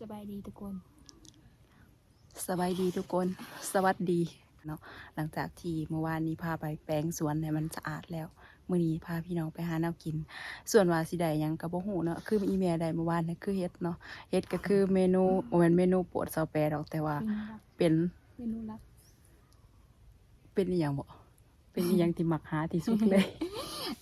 สบายดีทุกคน สบายดีทุกคน สวัสดีเนาะหลังจากที่เมื่อวานนี้พาไปแปลงสวนให้มันสะอาดแล้วมื้อนี้พาพี่น้องไปหาแนวกิน ส่วนว่าสิได้หยังก็บ่ฮู้เนาะคืออีเมลได้เมื่อวานนี่คือเฮ็ดเนาะเฮ็ดก็คือเมนูบ่แม่นเมนูโปรดเซาแปรดอกแต่ว่าเป็นเมนูลับเป็นอีหยังบ่เป็นอีหยังที่มักหาที่สุดเลย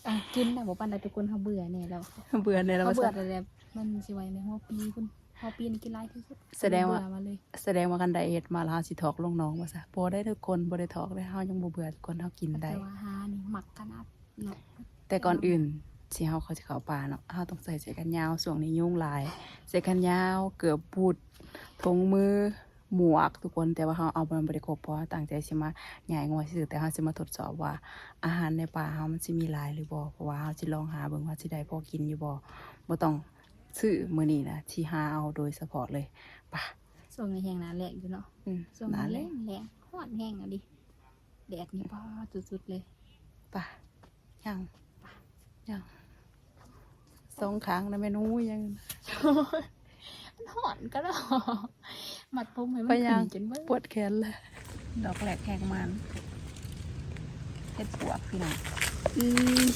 อะกินนะบอกปันได้ทุกคนเขาเบื่อเนี่ยแล้วเบื่อในแล้วเขาว่าเบื่อซะแต่แบบมันสิไหวในหัวปีคุณ หัวปีนี่กินไรที่สุดแสดงว่าเบื่อมาเลยแสดงว่ากันได้เฮ็ดมาแล้วเฮาสิถอกลงน้องว่าซะบ่ได้ทุกคนบ่ได้ถอกได้เฮายังบ่เบื่อทุกคนเฮากินได้แต่ว่าหานี่หมักขนาดเนาะแต่ก่อนอื่นที่เฮาเขาจะเข้าป่าเนาะเฮาต้องใส่เสื้อกันยาวช่วงนี้ยุ่งหลายเสื้อกันยาวเกือบบูดทงมือหมวกทุกคนแต่ว่าเฮาเอามันบ่ได้ครบเพราะว่าตั้งใจสิมาใหญ่งวยซื่อแต่เฮาสิมาทดสอบว่า อาหารในป่าเฮามันสิมีหลายหรือบ่เพราะว่าเฮาสิลองหาเบิ่งว่าสิได้พอกินอยู่บ่บ่ต้อง ซื้อมื้อนี้นะที่หาเอาโดยเฉพาะเลยป่ะช่วงนี้แห้งหนาแหลกอยู่เนาะอืมช่วงนั่นี้นแหแรละงแรงฮอดแห้งอะดิแดดนี่ป้าสุดๆเลย ป่ะยังยังสองครั้งนะแม่หนูยัง มันหอนก็ได้มัดผมให้มันไปยัง ขึ้นจนเบิ่งปวดแขนเลยดอกแหลกแหกมันเฮ็ดปวกพี่น้องอืม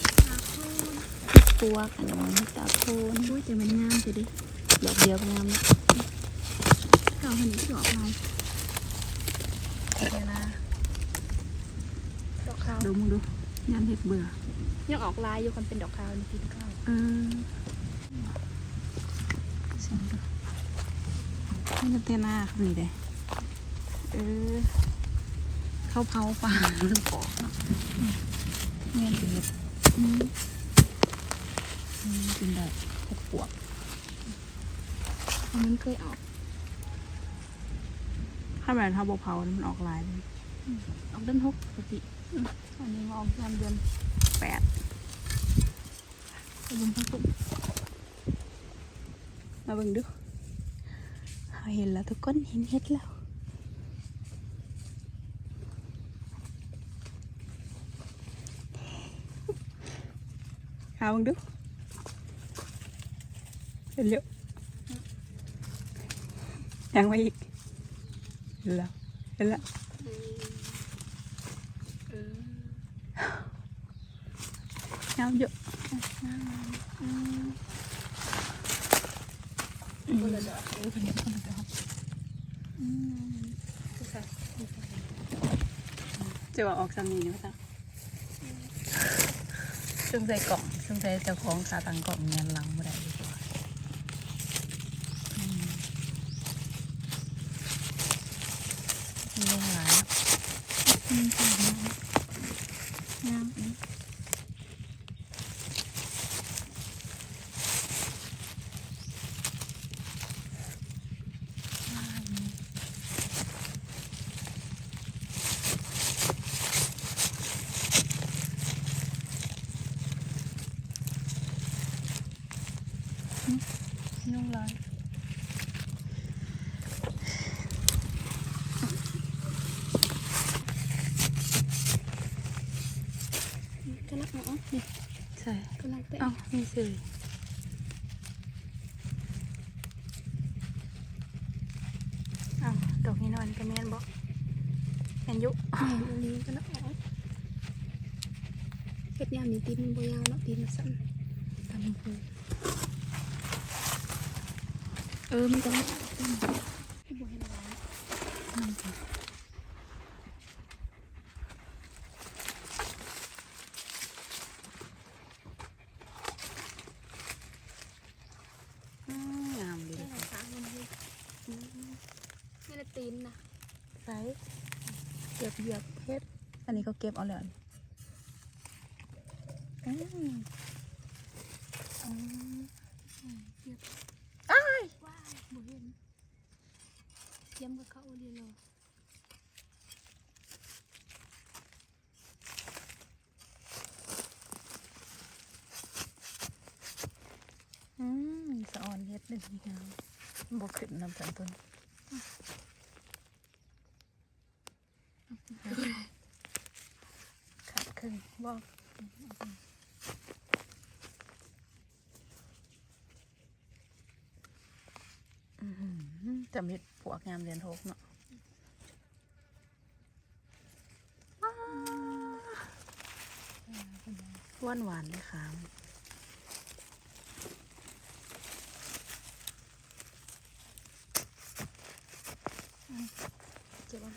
ปวกอันนี้ตาโคนโอ้ยแต่มันงามสิดิดอกเดียวงามเก่าหันนี้ดอกลายเวลาดอกขาวดูมึงดูงานเฮ็ดเบื่อยังออกลายอยู่กันเป็นดอกขาวนี่กินข้าวเออนี่ก็เต้นหน้าครับนี่เด้เออเข้าเผาป่าลูกปอกเนาเงี้ยเฮ็ดอืม กินได้เฮ็ดปวกเพราะมันเคยออก ถ้าแบบถ้าบ่เผานี่มันออกลายเลยออกเดือนหกปกติอืมอันนี้มาออกยามเดือนแปดเดือนพฤศจิกมาเบิ่งดูเราเห็นแล้วทุกคนเห็นเห็ดแล้วหาเบิ่งดู เห็นแล้วยังไม่อีกเห็นแล้วเห็นแล้วงามเยอะอืมคนละดอกคนละดอกจะว่าออกซ้ำนี้นี่ไหมจ๊ะช่งใส่กล่องช่งใส่เจ้าของขาตังกล่องเงินหลังบ่ได้ดีกว่าอืมมีเรื่องหลาย อืมสวยงามงามอันนี้ นุ่งร้อน ก็รักเอานี่ ใช่ก็รักแต่เอ้ามีสื่ออ้าวดอกนี้นอนก็แม่นบอกแม่นอยุแม่นอันนี้ก็รักเอาเฮ็ดยามนี่ตีนมันบ่ยาวเนาะตีนมันสั้นตามมือเออมันก็รักเอาตีนให้บ่เห็นหลาย อืมงามดี แค่ไหนคะมันเลยอืมนี่ละตีนนะ ใส่ เหยียบเพชร อันนี้เขาเก็บเอาเลยอืมอืมเทียบอ้ายว้ายบ่เห็นเทียมกับเขาเดียวเลยอืมสะออนเฮ็ดเลยงามบกขึ้นนำสันต้น ขาดครึ่งบอกอืมจำเห็ดปวกงามเรียนโทกเนาะหวานหวานๆเลยค่ะ เจ็บว่า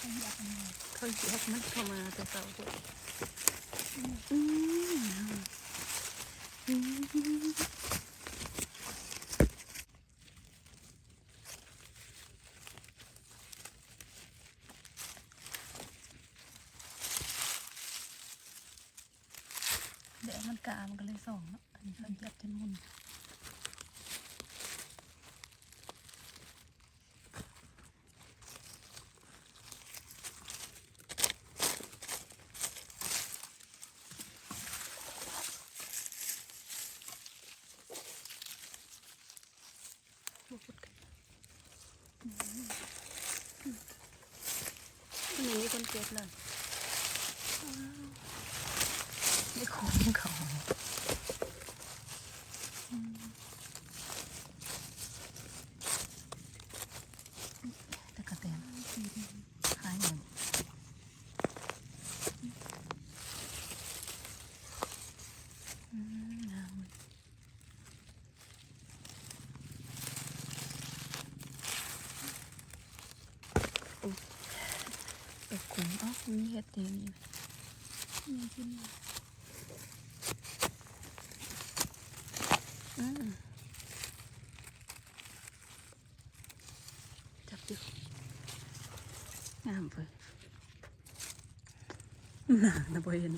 อันอยากอันนี้ เขาแยกมันเข้ามาแต่เสาร์ด้วยเดี๋ยวมันกามันก็เลยส่องเนาะอันนี้เขาเหยับจนมุนวันนี้มีคนเจ็บเลย ไม่คุ้มเขาแต่กระเตนหายหมดอืมงามอุ๊ยเอ็ดขุมเอ้ามี เห็ดอย่างนี้มีกินจับดิงามเลยหนานะบ่เห็น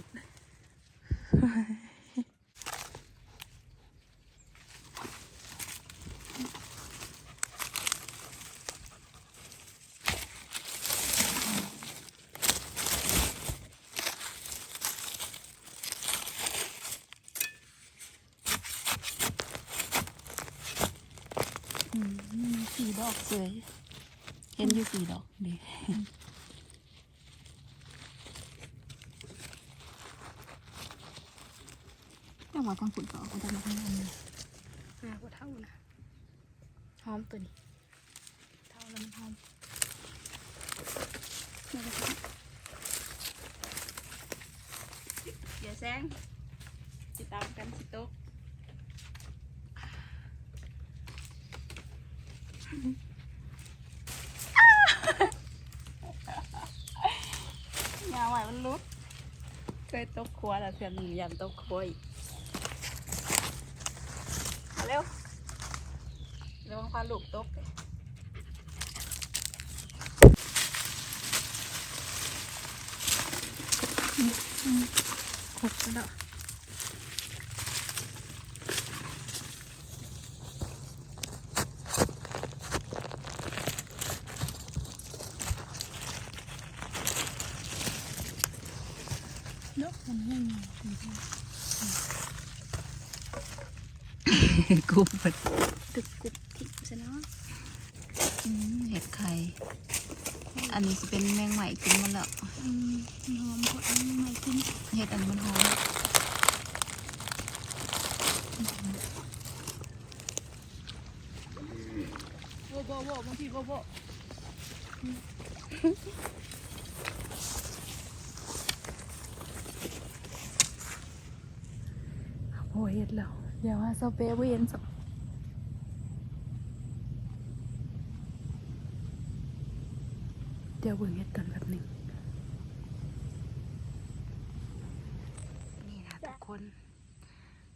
อืมสีด อกสวย เห็นอยู่สีดอกดิแต่ว่าทางฝุ่นก็เอาไปทำให้มันอ่าก็เท่านะหอมตัวนี้เท่าแล้วมันหอมนี่ก็ได้อย่าแซงติดตามกันสิโต๊ะ ยาไหวมันลุด เคยตกครัวแล้วเพื่อนยันตกครัวอีกมาเร็วเร็วพาลูกตกเลยครบแล้ว นกมันยัง กูเปิดตึกกุบทิพย์ซะเนาะเห็ดไข่ อันนี้จะเป็นแมงใหม่กินมันแล้วอืมมันหอมกว่าอันนี้ไม่กินเห็ดอันนี้มันหอมโบโบโบบางทีโบโบโอ้ยเห็ดแล้ว อย่าว่าเซาเปเวียนสเดี๋ยวเบิ่งเห็ดกันแบบนึงนี่นะทุกคน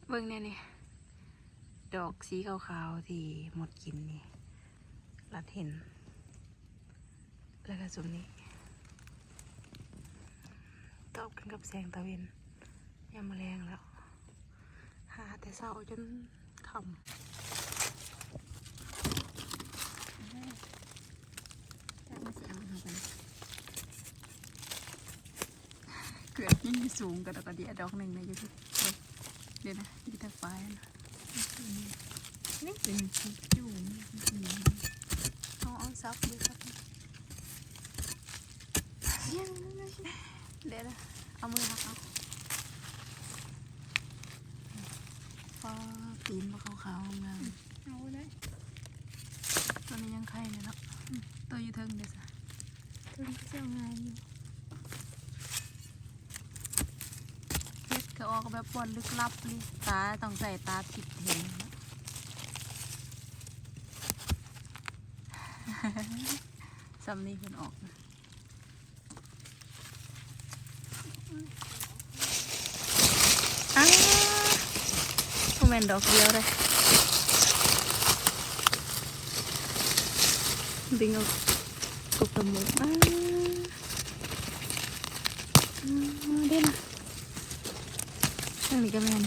เบิ่งเนี่ยนี่ดอกสีขาวๆที่หมดกินนี่รัดเห็น แล้วก็สุมนี้ตอบกันกับแสงตะเวนยามมาแรงแล้ว แต่เศร้าจนคำจากมาเสียงเอาไปเกือบยิ่งสูงกระดอกกระเดียดอกหนึ่งในยูทูบเดี๋ยวนะยูทูบไฟนะนี่เป็นชิจูนเอาเอาซับดูซับเดี๋ยวนะเอามือหักเอา ฟ้าตีนมาขาวๆงามเอาเลยตัวนี้ยังไข่เลยเนาะอืมตัวอยู่เทิงเดี๋ยวสิถึงเจ้าง่ายอยู่เฮ็ดก็ออกแบบบอลลึกลับเลยตาต้องใส่ตาติดเห็นเนาะซ้ำนี่เพิ่นออกนะอ้าว โมนดอกเดียวเลยดึงเอากบตะมูกอ้าวอ้าวเด่นทางนี้ก็แมน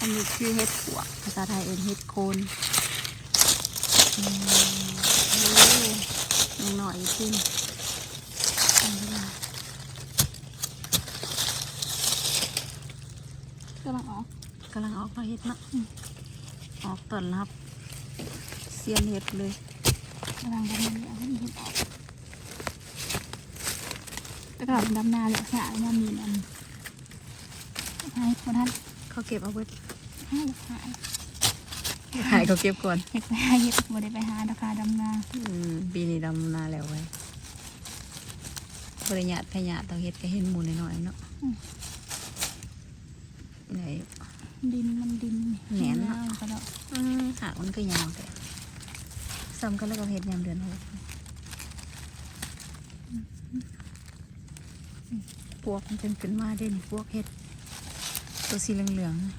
อันนี้คือเห็ดปวภาษาไทยเอิ้นเห็ดโคนอืมโอ้ยังหน่อยขึ้นอันนี้ล่ะ กำลังออ กกำลังออกมาเห็ดเนาะอืมออกต้อนรับเซียนเห็ดเลยกำลังดำนาเอาให้มันเห็นออกแล้วก็ดำนาเหลือสายมันมีอันให้คนท่านเขาเก็บเอาไว้ให้หายหายเขาเก็บก่อนอยากไปหาเห็ดบ่ได้ไปหาราคาดำนาอืมปีนี้ดำนาแล้วไว้บริญาตขยะเตาเห็ดก็เห็นหมูน้อยๆเนาะไหน ดินมันดินแหนนยาวก็แล้วอืมหากมันก็ยาวแต่ซ้ำกันแล้วก็เห็ดยามเดือนหกพวกมันเป็นขึ้นมาเด่นพวกเห็ด ตัวสีเหลืองๆ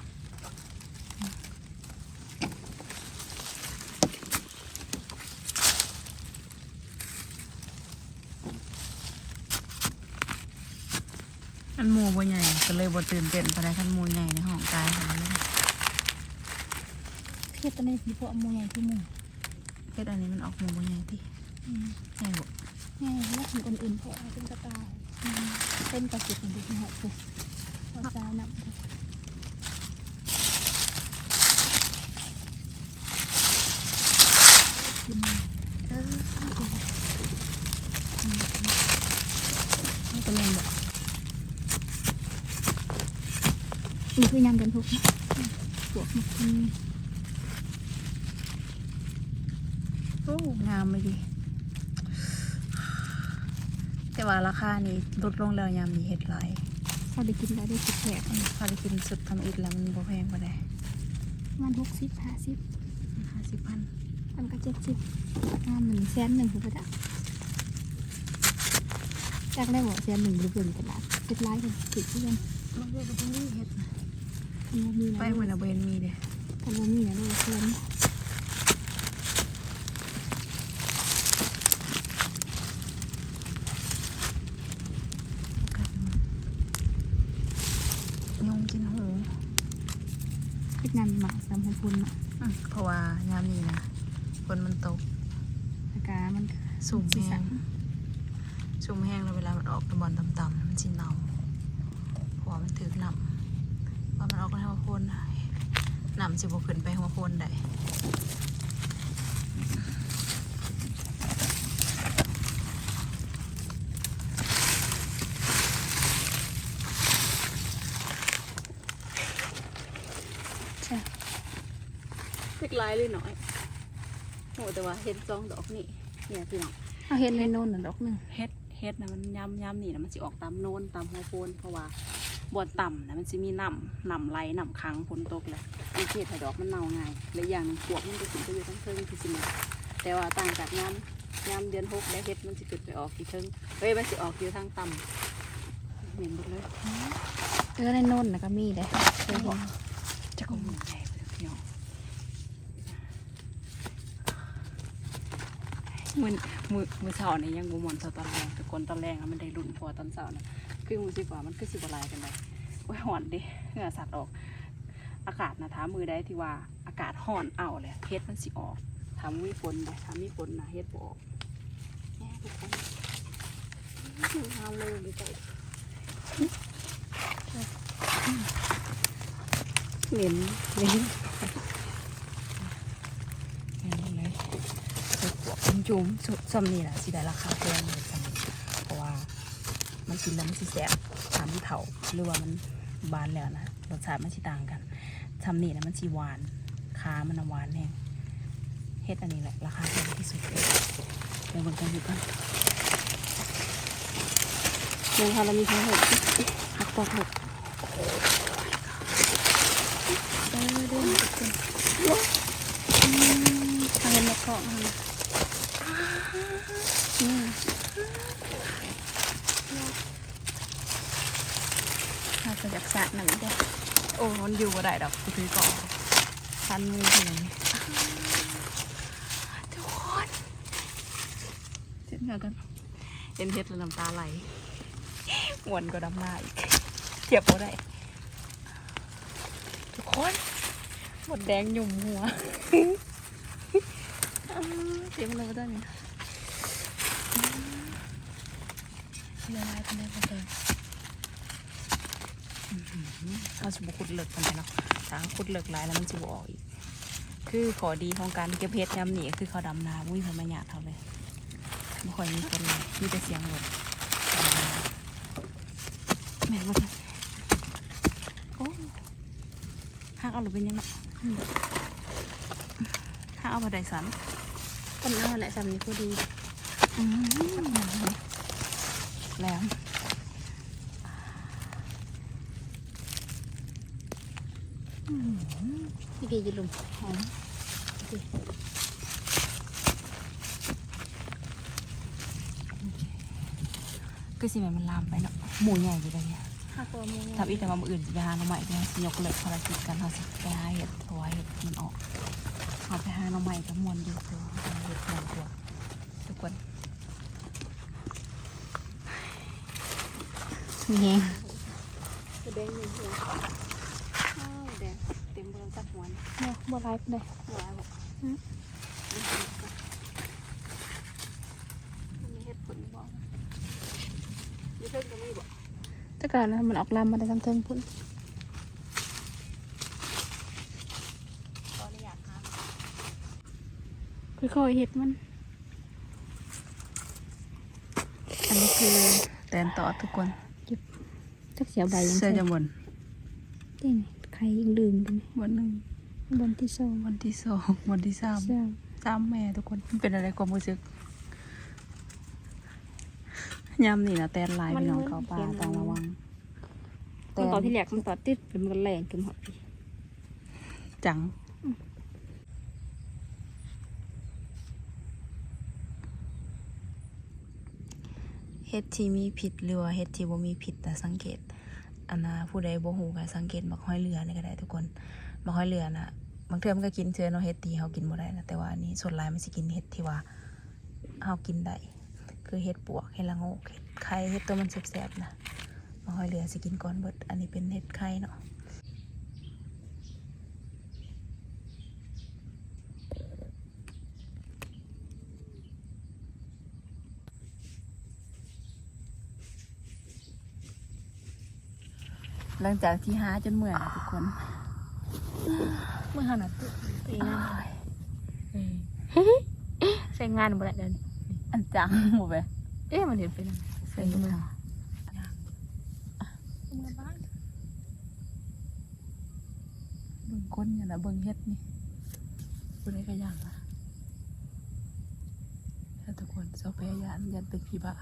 อันหมูบ่ใหญ่ ก็เลยบ่ตื่นเต้นปานใดคันหมูใหญ่ในห้องกายค่ะเห็ดตัวนี้สีพวกเอาหมูใหญ่ที่หมูเฮ็ดอันนี้มันออกหมูบ่ใหญ่ติอืมใหญ่บ่ง่ายแล้วถึงคนอื่นพอเป็นกระต่ายอืมเป็นกระจุกมันดูที่หอกเลยพอจานับนี่ก็แม่นบ่ นี่คือยำกันทุกนะบวกมันอืมโอ้งามเลยดิแต่ว่าราคานี่ลดลงแล้วยามนี้เฮ็ดหลายพอได้กินแล้วได้สิบแผลอันนี้พอได้กินสุดทำอิดแล้วมันบ่แพงบ่ได้มันหกสิบห้าสิบ50,000อันก็เจ็ดสิบงานหนึ่งแสนหนึ่งถูกปะจ๊ะจากได้บอกแสนหนึ่งหรือเปล่าตลาดเจ็ดร้อยกันติดที่กันมันก็บ่มีเฮ็ดนะมันมีนะ ไปเหมือนน่ะบ่เห็นมีเด้แต่มันมีนะลูกแสนยงกินหูคิดนานหมาสามพันคนเนาะอืมเพราะว่ายามนี้นะฝนมันตกอากาศมันสูงสีแห้สังนชุ่มแห้งแล้วเวลามันออกตะบอลต่ำๆมันสิเนาเพราะว่ามันถือหนำ ว่ามันออกไปหัวโพนน่ะหนำสิบขึ้นไปหัวโพนได้ใช่เล็กลายเลยหน่อยโอ้แต่ว่าเห็นซองดอกนี่เนี่ยพี่น้องเอาเห็นในโน่นน่ะดอกหนึ่งเฮ็ดเฮ็ดนะมันย้ำย้ำนี่นะมันสิออกตามโน้นตามหัวโพนเพราะว่า บอนต่ำนะมันสิมีน้ำน้ำไหลน้ำค้างฝนตกแหละมันเฮ็ดให้ดอกมันเน่าง่ายและอย่างหนึ่งพวกมันจะสิไปอยู่ทั้งเทิงที่สิมาแต่ว่าต่างจากย้ำย้ำเดือนหกและเฮ็ดมันสิขึ้นไปออกที่เทิงเฮ้ยมันสิออกอยู่ทางต่ำเหม็นหมดเลยเออในโน่นน่ะก็มีเลยเคยเห็นจะก็มือใหญ่ไปเที่ยวมือมือมือเช้านี่ยังบ่มอนเท่าตอนแรงแต่ก่อนตอนแรงอะมันได้รุ่นพอตอนเช้านะ คือมือสิกว่ามันคือสิบลายกันเลยโอ้ยหอนดิเหงื่อสัตว์ออก อากาศนะถามมือได้ที่ว่าอากาศห่อนเอาเลยเฮ็ดมันสิออกถามมีฝนได้ถามมีฝนนะเฮ็ดบออกแหม่ทุกคนทำเลยดีใจเหม็นเหม็นเหม็นเลยใส่ขวดจุ่มๆสุดซ้ำนี่แหละสิได้ราคาแพงเลยซ้ำนี่เพราะว่ามัน กินแล้วมันสิแสบถามที่เถาหรือว่ามันบานแล้วนะรสชาติมันสิต่างกันทำนี่นะมันสีหวานขามันหวานแห้งเฮ็ดอันนี้แหละราคาแพงที่สุดเลยเดี๋ยวเบิ่งกันอยู่กันเดี๋ยวค่ะเรามีทั้งหกหักปอกหกเออเดินทุกคนอืมทางเงินมาเกาะมา นี่เราจะจากสระหนังเด้อโอ้มันอยู่บ่ได้ดอกกูถือก่อนฟันมือถึงทุกคนเห็นกันเห็นเฮ็ดแล้วน้ำตาไหลหวนก็ดำหน้าอีกเทียบบ่ได้ ทุกคนหมดแดงหยุ่มหัวเสียงอะไรก็ได้เนี่ยเรียลายเป็นได้เป็นได้ เราจะบุขุดเหลือกกันไปเนาะถ้าขุดเหลือกหลายแล้วมันจะบออกอีก คือขอดีของการเก็บเพชรยำหนีคือเขาดำนามุ้ยเขามาหยาดเขาเลยไม่ค่อยมีคนเลยมีแต่เสียงรถดำนาแม่มาโอ้ห้างเอาหรือเป็นยังไงห้างเอามาได้สันต้นเอาแหละสามีพอดีอืมแหลม พี่พี่จะลุมหอมก็สิแม่มันลามไปเนาะหมูใหญ่อยู่เลยเนี่ยหักตัวมือทำอีกแต่ว่ามืออื่นจะไปหาหน่อใหม่ไปสิยกเลิกภารกิจกันเราสิไปหาเห็ดเพราะว่าเห็ดมันออกเอาไปหาหน่อใหม่กับมวนอยู่ตัวหาเห็ดมวนตัวทุกคนนี่แดงหนึ่งหัวแดงเต็มเบิ้งสักหัวเนี่ยบัวลายเป็นได้หัวบอกมีเห็ดผลบอกมีเพิ่งก็มีบอกแต่การนะมันออกลำมาได้ทั้งเทิงพุ่นตอนนี้อยากหาค่อยๆเห็ดมัน อันนี้คือแตนต่อทุกคนจักเสียวใบยังเสื้อจะบนเต้นใครยังลืมกันวันหนึ่ง บนที่สองวันที่สองวันที่สามเสื้อสามแม่ทุกคนมันเป็นอะไรความรู้สึกยำนี่นะแตนลายพี่น้องเขาปลาต้องระวังมันตอนที่แหลกมันตอนติดเป็นมันแรงขึ้นหอดพี่จังเฮ็ดที่มีผิดหรือว่าเฮ็ดที่บ่มีผิดแต่สังเกตอันนะผู้ใดบ่ฮู้ก็สังเกตบักห้อยเรือนี่ก็ได้ทุกคนบักห้อยเรือน่ะ บางเทื่อมันก็กินเชื้อเนาะเฮ็ดที่เฮากินบ่ได้นะแต่ว่าอันนี้ส่วนหลายมันสิกินเฮ็ดที่ว่าเฮากินได้คือเฮ็ดปวกเฮ็ดละงกเฮ็ดไข่เฮ็ดตัวมันแซ่บๆนะบักห้อยเรือสิกินก่อนเบิดอันนี้เป็นเฮ็ดไข่เนาะหลังจากที่หาจนเมื่อยนะทุกคน เมื่อขนาดตัวตีงานใช้งานบ่ได้เดินอันจังหมดไปเอ๊ะมันเห็นเป็นใส่มือมือบ้านเบิ่งก้นอย่านะเบิ่งเฮ็ดนี่เบิ่งได้ก็ย่างนะถ้าทุกคนเสาพยายานยันเป็นผีบ้า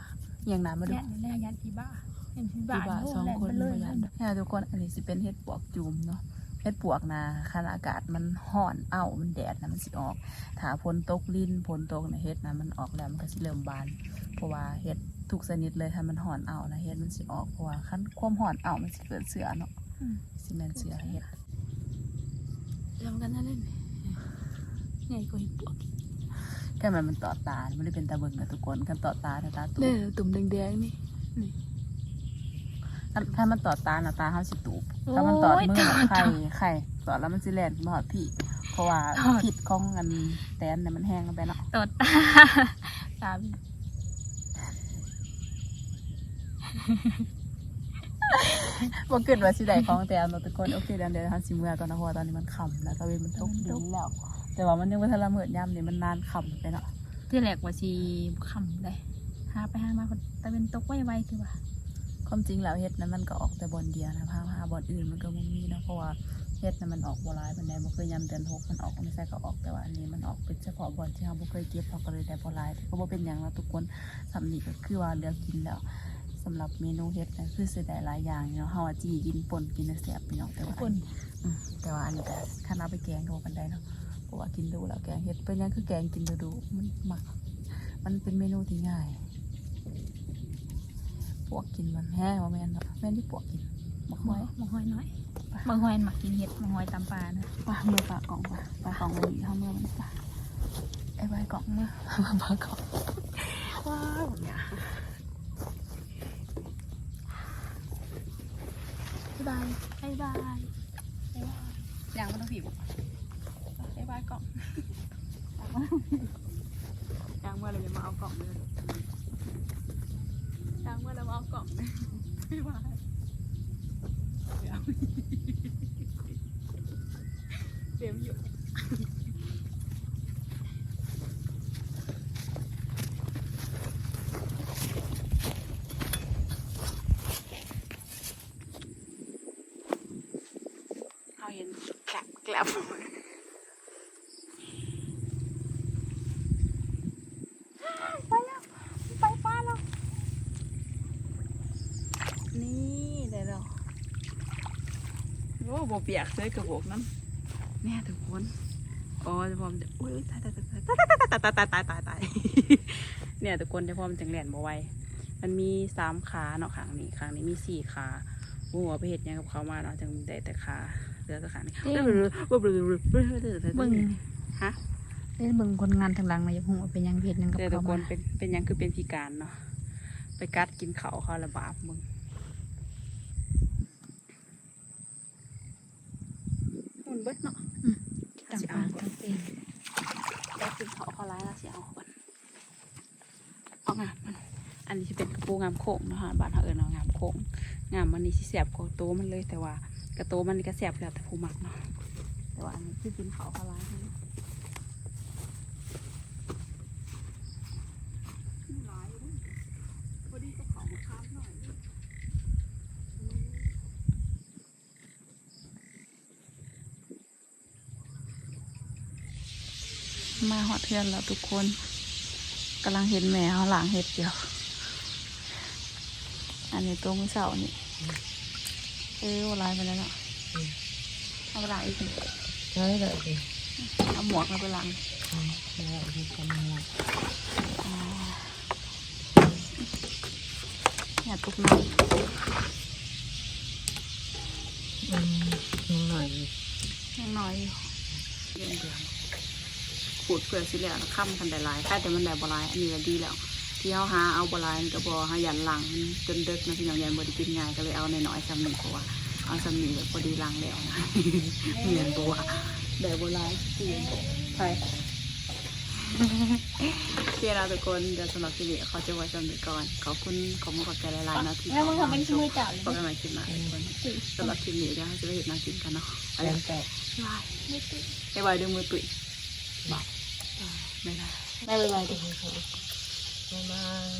อย่างนั้นมาดูยันแร่ยันพี่บ้าเห็นพี่ผีบ้าบ้าสองคนเลเลยยยันเนี่ยทุกคนอันนี้สิเป็นเฮ็ดปวกจุ่มเนาะ เฮ็ดปวกนะขณะอากาศมันห้อนเอ้ามันแดดนะมันสิออก ถ้าฝนตกลิ้นฝนตกนะเฮ็ดนะมันออกแล้วมันก็สิเริ่มบาน เพราะว่าเฮ็ดทุกชนิดเลยถ้ามันห่อนเอานะเฮ็ดมันสิออกเพราะว่าคันความห่อนเอามันสิเกิดเสือเนาะสิแม่นเสือเฮ็ดลองกันนั่นเล่นใหญ่กว่าเห็ดปวกแค่มันมันต่อตา มันได้เป็นตาเบิ่งนะทุกคนกันต่อตานะตาตูเนี่ยตุ่มแดงๆนี่ ถ้าถ้ามันต่อตาน่ะตาเฮาสิตูบถ้ามันต่อมือน่ะไข่ไข่ต่อแล้วมันสิแล่นมาหอดพี่ เพราะว่าพิษของอันแตนเนี่ยมันแห้งกันไปเนาะตอดตาตาบ่เกิดว่าสิได้ของแตนเนาะทุกคนโอเคเดี๋ยวเดี๋ยวเฮาสิเมื่อก่อนนะเพราะว่าตอนนี้มันค่ำแล้วก็เวลมันตกดินแล้ว แต่ว่ามันยังบ่ทันละเมิดยามนี่มันนานค่ำไปเนาะที่แหลกว่าชีคำเลยหาไปหามาแต่เป็นตกไวๆคือว่า ความจริงแล้วเฮ็ดนั้นมันก็ออกแต่บอลเดียวนะพาพาบอลอื่นมันก็บ่มีนะเพราะว่าเฮ็ดน่ะมันออกบ่หลายปานใดบ่เคยยามเดือนหกมันออกไม่ใช่ก็ออกแต่ว่าอันนี้มันออกเป็นเฉพาะบอนที่เราบ่เคยเก็บเราก็เลยได้บ่หลายก็บ่เป็นหยังแล้วทุกคนสำนี้ก็คือว่าเลือกกินแล้วสำหรับเมนูเฮ็ดนะคือสิได้หลายอย่างเนาะเฮาว่าจีกินป่นกินแล้วแซ่บพี่น้องแต่ว่าอืแต่ว่าอันนี้ก็คันเอาไปแกงก็บ่ปานใดเนาะเพราะว่ากินดูแล้วแกงเฮ็ดเป็นหยังคือแกงกินดูดูมันมักมันเป็นเมนูที่ง่าย ปวกกินมันแห้ว่าแม่นเนาะแม่นที่ปวกกินบักหไว้อยมาหอยหน่อยมาหอยหมักกินเห็ดมาหอยตำปลานะปลาเมื่อปลากล่องปลาปลากล่องมันอยู่เท่าเมื่อมันปลาไอ้ใบกล่องเมื่อปลากล่องว้าวเนี่ยบ๊ายบายบ๊ายบายยางมันต้องผีบไอ้ใบกล่องยางเมื่อเราจะมาเอากล่องเลยยางเมื่อเราเอากล่องไปวางบายเดี๋ยวเดี๋ยวอยู่ เอาเห็นแกลบแกลบไปแล้วไปฟ้าแล้ว นี่ได้แล้วโอ้บเปียกเสื้อกระโบกน้ำเนี่ยทุกคนโอ้จะพร้อมจะอุ้ยตายตายตายตายตายตายตายตายตายตายเนี่ยทุกคนจะพร้อมจังแหลนบ่ไหวมันมีสามขาเนาะขางนี้ขางนี้มีสี่ขาหัวไปเห็ดหยังกับเขามาเนาะจังได้แต่ขาเหลือแต่ขานี่เบิ่งฮะเอ้ยเบิ่งคนงานทางหลังมาอย่าพูดว่าเป็นหยังเห็ดหยังกับแต่ทุเขากคมานเป็นเป็นหยังคือเป็นพิการเนาะไปกัดกินเขาเขาระบาปมึงหุ่น เบิดเนาะตำปลาตำเป็นกัดกินเขาเขาร้ายแล้วเสียเอาก่อนเอางามมัน อันนี้จะเป็นกระปูงามโค้งเนาะฮะบ้านเขาเอิญเอางามโค้งงามมันนี่สิแสบกว่าโตวมันเลยแต่ว่ากระโตวมันนี่ก็แสบแล้วแต่ผู้มักเนาะแต่ว่าอันนี้คือกินเขาเขาร้ายเนาะ มา หอดเทือนแล้วทุกคนกำลังเห็นแม่เขาหลังเห็ดเดียว อันนี้ตัวมือเสานี่เออวลายไปแล้วเนาะเอาไปล้างอีกหนึ่งใช่เลยสิเอาหมวกมาไปล้างแล้วที่กำลังอ๋อเนี่ยตุกน้อืมหน่อยำยังน้อยอยู่เดือน เดือนขูดเปลือกสิแล้วค่ำกันได้หลายค่าแต่มันได้บหลายอันนี้ก็ดีแล้ว ที่เขาหาเอาบหลายมันก็บอหายันหลังมันจนเด็กนะพี่น้องยันบไดิกินง่ายก็เลยเอาในน้อยๆซ้ำหนึ่งเพราะว่าเอาซ้ำหนึ่งแบบพอดีลังแล้วนะเหมือนบัวได้บหลายจริงไปเพื่อนเราทุกคนเดี๋ยวสำหรับที่นี้เขาจะไว้สำหรับก่อนขอบคุณขอบคุณขอบใจหลายๆนะที่แล้วมึงทำเป็นมือจับเลยพบกันใหม่คลิปหน้าทุกคนสำหรับคลิปนี้เดี๋ยวเราจะไปเห็นนางกินกันเนาะไปแล้แล้ววแต่บายบายด้วยมือตุ๋ยบอก แม่บายบายดิ บ๊ายบาย